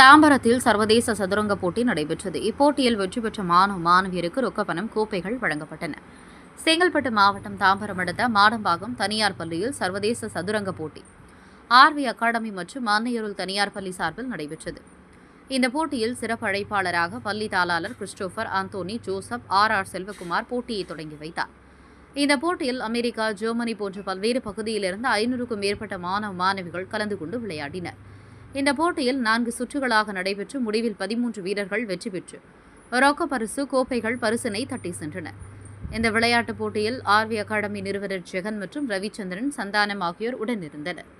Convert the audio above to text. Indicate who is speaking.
Speaker 1: தாம்பரத்தில் சர்வதேச சதுரங்க போட்டி நடைபெற்றது. இப்போட்டியில் வெற்றி பெற்ற மாணவ மாணவியருக்கு ரொக்கப்பணம் கோப்பைகள் வழங்கப்பட்டன. செங்கல்பட்டு மாவட்டம் தாம்பரம் அடுத்த மாடம்பாக்கம் தனியார் பள்ளியில் சர்வதேச சதுரங்க போட்டி. ஆர்வி அகாடமி மற்றும் மான்னையூரில் தனியார் பள்ளி சார்பில் நடைபெற்றது. இந்த போட்டியில் சிறப்பு அழைப்பாளராக பள்ளி தாளாளர் Christopher Anthony Joseph R. R. Selvakumar போட்டியை தொடங்கி வைத்தார். இந்த போட்டியில் அமெரிக்கா ஜெர்மனி போன்ற பல்வேறு பகுதியிலிருந்து ஐநூறுக்கும் மேற்பட்ட மாணவ மாணவிகள் கலந்து கொண்டு விளையாடினர். இந்த போட்டியில் நான்கு சுற்றுகளாக நடைபெற்று முடிவில் பதிமூன்று வீரர்கள் வெற்றி பெற்று ரொக்க பரிசு கோப்பைகள் பரிசினை தட்டி சென்றனர் இந்த விளையாட்டுப் போட்டியில் ஆர்வி அகாடமி நிறுவனர் ஜெகன் மற்றும் ரவிச்சந்திரன் சந்தானம் ஆகியோர் உடனிருந்தனர்.